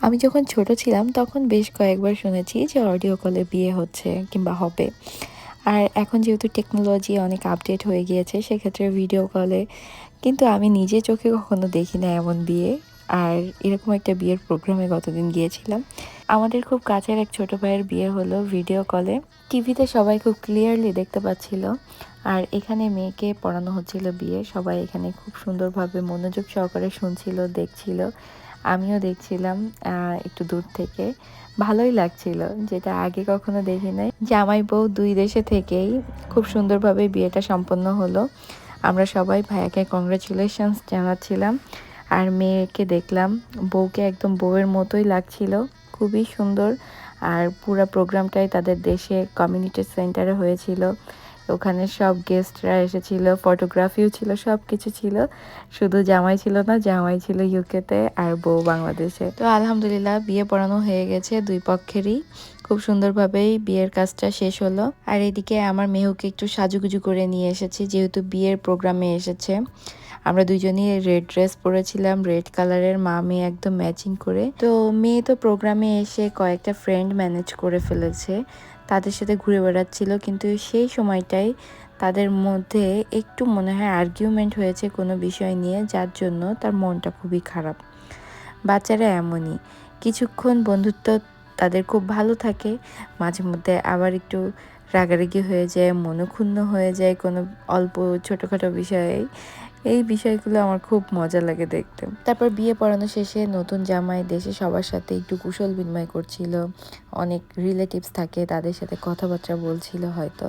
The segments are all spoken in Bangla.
আমি যখন ছোট ছিলাম, তখন বেশ কয়েকবার শুনেছি যে অডিও কলে বিয়ে হচ্ছে কিংবা হবে। আর এখন যেহেতু টেকনোলজি অনেক আপডেট হয়ে গিয়েছে, সেক্ষেত্রে ভিডিও কলে কিন্তু আমি নিজে চোখে কখনো দেখি না এমন বিয়ে। আর এরকম একটা বিয়ের প্রোগ্রামে গতদিন গিয়েছিলাম। আমাদের খুব কাছের এক ছোট ভাইয়ের বিয়ে হলো ভিডিও কলে টিভিতে সবাই খুব ক্লিয়ারলি দেখতে পাচ্ছিল। আর এখানে মেয়েকে পড়ানো হচ্ছিল বিয়ে। সবাই এখানে খুব সুন্দরভাবে মনোযোগ সহকারে শুনছিল, দেখছিল। আমিও দেখছিলাম একটু দূর থেকে। ভালোই লাগছিল, যেটা আগে কখনো দেখি নাই। জামাই বউ দুই দেশে থেকেই খুব সুন্দরভাবে বিয়েটা সম্পন্ন হলো। আমরা সবাই ভাইয়াকে কংগ্রেচুলেশনস জানাচ্ছিলাম। আর মেয়েকে দেখলাম, বউকে একদম বউয়ের মতোই লাগছিল। খুবই সুন্দর। আর পুরো প্রোগ্রামটাই তাদের দেশে কমিউনিটি সেন্টারে হয়েছিল। ওখানে সব গেস্টরা এসেছিল ফটোগ্রাফিও ছিল সব কিছু ছিল। শুধু জামাই ছিল না, জামাই ছিল ইউকেতে আর বউ বাংলাদেশে। তো আলহামদুলিল্লাহ, বিয়ে পড়ানো হয়ে গেছে দুই পক্ষেরই। খুব সুন্দরভাবেই বিয়ের কাজটা শেষ হলো। আর এদিকে আমার মেহুকে একটু সাজুগুজু করে নিয়ে এসেছি, যেহেতু বিয়ের প্রোগ্রামে এসেছে। আমরা দুজনই রেড ড্রেস পরেছিলাম রেড কালারের মা মেয়ে একদম ম্যাচিং করে। তো মেয়ে তো প্রোগ্রামে এসে কয়েকটা ফ্রেন্ড ম্যানেজ করে ফেলেছে। তাদের সাথে ঘুরে বেড়াচ্ছিল, কিন্তু সেই সময়টাই তাদের মধ্যে একটু মনে হয় আর্গুমেন্ট হয়েছে কোনো বিষয় নিয়ে, যার জন্য তার মনটা খুবই খারাপ। বাচ্চারা এমনই। কিছুক্ষণ বন্ধুত্ব তাদের খুব ভালো থাকে। মাঝে মধ্যে আবার একটু রাগারাগি হয়ে যায়, মনক্ষুণ্ণ হয়ে যায় কোনো অল্প ছোটোখাটো বিষয়ে। এই বিষয়গুলো আমার খুব মজা লাগে দেখতে। তারপর বিয়ে পড়ানো শেষে নতুন জামাই দেশে সবার সাথে একটু কুশল বিনিময় করছিল। অনেক রিলেটিভস থাকে তাদের সাথে কথাবার্তা বলছিল হয়তো।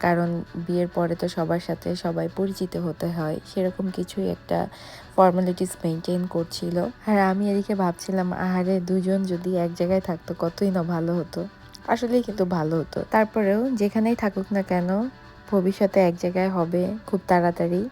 কারণ বিয়ের পরে তো সবার সাথে সবাই পরিচিত হতে হয়, সেরকম কিছুই একটা ফর্মালিটিস মেনটেন করছিল। আর আমি এদিকে ভাবছিলাম, আহারে দুজন যদি এক জায়গায় থাকতো কতই না ভালো হতো। আসলেই কিন্তু ভালো হতো। তারপরেও যেখানেই থাকুক না কেন, ভবিষ্যতে এক জায়গায় হবে খুব তাড়াতাড়ি,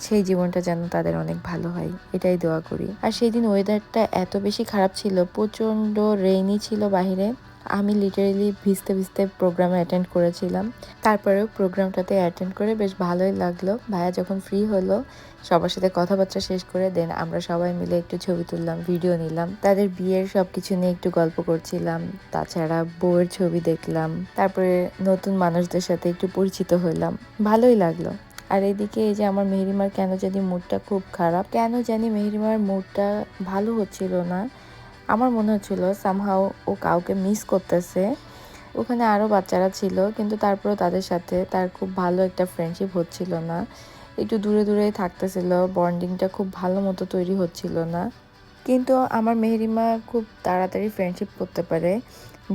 সেই জীবনটা যেন তাদের অনেক ভালো হয়, এটাই দোয়া করি। আর সেই দিন ওয়েদারটা এত বেশি খারাপ ছিল, প্রচণ্ড রেইনি ছিল বাহিরে। আমি লিটারেলি ভিজতে ভিজতে প্রোগ্রামে অ্যাটেন্ড করেছিলাম। তারপরেও প্রোগ্রামটাতে অ্যাটেন্ড করে বেশ ভালোই লাগল। ভাইয়া যখন ফ্রি হলো, সবার সাথে কথাবার্তা শেষ করে দেন আমরা সবাই মিলে একটু ছবি তুললাম ভিডিও নিলাম। তাদের বিয়ের সব কিছু নিয়ে একটু গল্প করছিলাম, তাছাড়া বউয়ের ছবি দেখলাম, তারপরে নতুন মানুষদের সাথে একটু পরিচিত হলাম। ভালোই লাগল। আর এদিকে এই যে আমার মেহরিমার কেন জানি মুডটা খুব খারাপ। কেন জানি মেহরিমার মুডটা ভালো হচ্ছিল না। আমার মনে হচ্ছিল সামহাও ও কাউকে মিস করতেছে। ওখানে আরও বাচ্চারা ছিল, কিন্তু তারপরেও তাদের সাথে তার খুব ভালো একটা ফ্রেন্ডশিপ হচ্ছিল না। একটু দূরে দূরেই থাকতেছিল বন্ডিংটা খুব ভালো মতো তৈরি হচ্ছিল না। কিন্তু আমার মেহরিমা খুব তাড়াতাড়ি ফ্রেন্ডশিপ করতে পারে।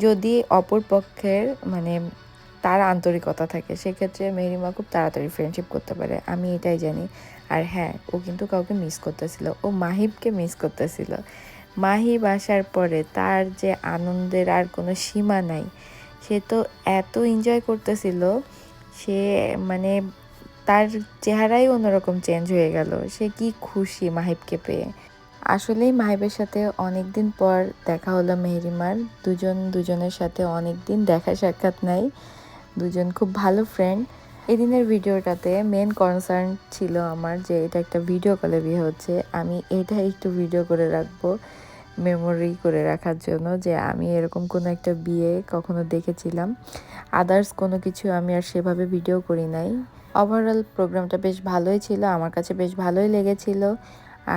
যদি অপর পক্ষের মানে তার আন্তরিকতা থাকে, সেক্ষেত্রে মেহরিমা খুব তাড়াতাড়ি ফ্রেন্ডশিপ করতে পারে, আমি এটাই জানি। আর হ্যাঁ ও কিন্তু কাউকে মিস করতেছিল, ও মাহিবকে মিস করতেছিল। মাহিব আসার পরে তার যে আনন্দের আর কোনো সীমা নাই, সে তো এত এনজয় করতেছিল, সে মানে তার চেহারাই অন্যরকম চেঞ্জ হয়ে গেল। সে কি খুশি মাহিবকে পেয়ে। আসলেই মাহিবের সাথে অনেক দিন পর দেখা হলো মেহরিমার। দুজন দুজনের সাথে অনেক দিন দেখা সাক্ষাৎ নাই। দুজন খুব ভালো ফ্রেন্ড এদিনের ভিডিওটাতে মেন কনসার্ন ছিল আমার যে এটা একটা ভিডিও কলে বিয়ে হচ্ছে। আমি এটা একটু ভিডিও করে রাখব মেমোরি করে রাখার জন্য যে আমি এরকম কোনো একটা বিয়ে কখনো দেখেছিলাম। আদার্স কোনো কিছু আমি আর সেভাবে ভিডিও করি নাই। ওভারঅল প্রোগ্রামটা বেশ ভালোই ছিল, আমার কাছে বেশ ভালোই লেগেছিল।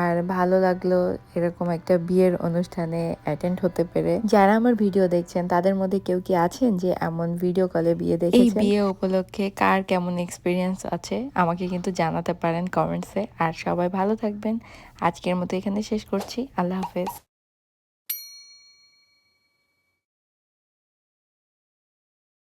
আর ভালো লাগল এরকম একটা বিয়ের অনুষ্ঠানে অ্যাটেন্ড হতে পেরে। যারা আমার ভিডিও দেখছেন তাদের মধ্যে কেউ কি আছেন যে এমন ভিডিও কলে বিয়ে দেখে এই বিয়ে উপলক্ষে কার কেমন এক্সপিরিয়েন্স আছে আমাকে কিন্তু জানাতে পারেন কমেন্টসে আর সবাই ভালো থাকবেন। আজকের মতো এখানে শেষ করছি। আল্লাহ হাফেজ।